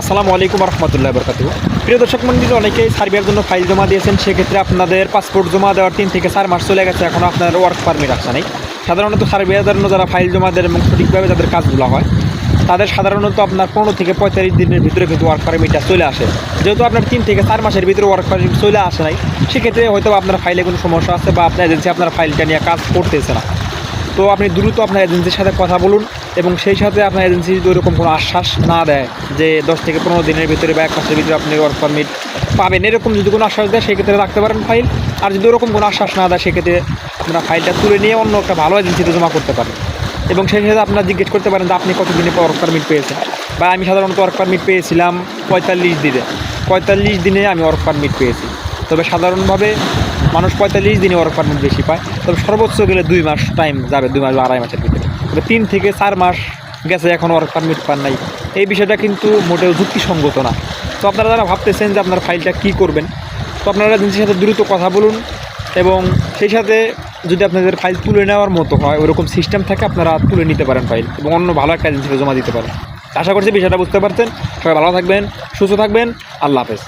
আসসালামু আলাইকুম রহমতুল্লাহ বরকাত প্রিয় দর্শক মন্ডলী, অনেকেই সার্বিয়ার জন্য ফাইল জমা দিয়েছেন, সেক্ষেত্রে আপনাদের পাসপোর্ট জমা দেওয়ার তিন থেকে চার মাস চলে গেছে, এখন আপনার ওয়ার্ক পারমিট আসছে নাই। সাধারণত সার্বিয়ার জন্য যারা ফাইল জমা দেন এবং সঠিকভাবে যাদের কাজগুলো হয়, তাদের সাধারণত আপনার পনেরো থেকে পঁয়তাল্লিশ দিনের ভিতরে কিন্তু ওয়ার্ক পারমিটটা চলে আসে। যেহেতু আপনার তিন থেকে চার মাসের ভিতরে ওয়ার্ক পারমিট চলে আসে নাই, সেক্ষেত্রে হয়তো আপনার ফাইলে কোনো সমস্যা আছে বা আপনার এজেন্সি আপনার ফাইলটা নিয়ে কাজ করতেছে না। তো আপনি দ্রুত আপনার এজেন্সির সাথে কথা বলুন এবং সেই সাথে আপনার এজেন্সি যদি ওরকম কোনো আশ্বাস না দেয় যে দশ থেকে পনেরো দিনের ভিতরে বা এক মাসের ভিতরে আপনি ওয়ার্ক পারমিট পাবেন, এরকম যদি কোনো আশ্বাস দেয়, সেক্ষেত্রে রাখতে পারেন ফাইল আর যদি ওরকম কোনো আশ্বাস না দেয়, সেক্ষেত্রে আপনারা ফাইলটা তুলে নিয়ে অন্য একটা ভালো এজেন্সিতে জমা করতে পারেন। এবং সেই সাথে আপনারা জিজ্ঞেস করতে পারেন যে আপনি কতদিনে ওয়ার্ক পারমিট পেয়েছেন? বা আমি সাধারণত ওয়ার্ক পারমিট পেয়েছিলাম পঁয়তাল্লিশ দিনে। পঁয়তাল্লিশ দিনে আমি ওয়ার্ক পারমিট পেয়েছি। তবে সাধারণভাবে মানুষ পঁয়তাল্লিশ দিনে ওয়ার্ক পারমিট বেশি পায়। তবে সর্বোচ্চ গেলে দুই মাস টাইম যাবে, দুই মাস বা আড়াই মাসের ভিতরে। তিন থেকে চার মাস গেছে এখন ওয়ার্ক পারমিট পান নাই। এই বিষয়টা কিন্তু মোটেও যুক্তিসঙ্গত না। তো আপনারা যারা ভাবতেছেন যে আপনার ফাইলটা কী করবেন, তো আপনারা এজেন্সির সাথে দ্রুত কথা বলুন এবং সেই সাথে যদি আপনাদের ফাইল তুলে নেওয়ার মতো হয়, ওরকম সিস্টেম থাকে, আপনারা তুলে নিতে পারেন ফাইল এবং অন্য ভালো একটা এজেন্সিতে জমা দিতে পারেন। আশা করছি বিষয়টা বুঝতে পারছেন। সবাই ভালো থাকবেন, সুস্থ থাকবেন। আল্লাহ হাফেজ।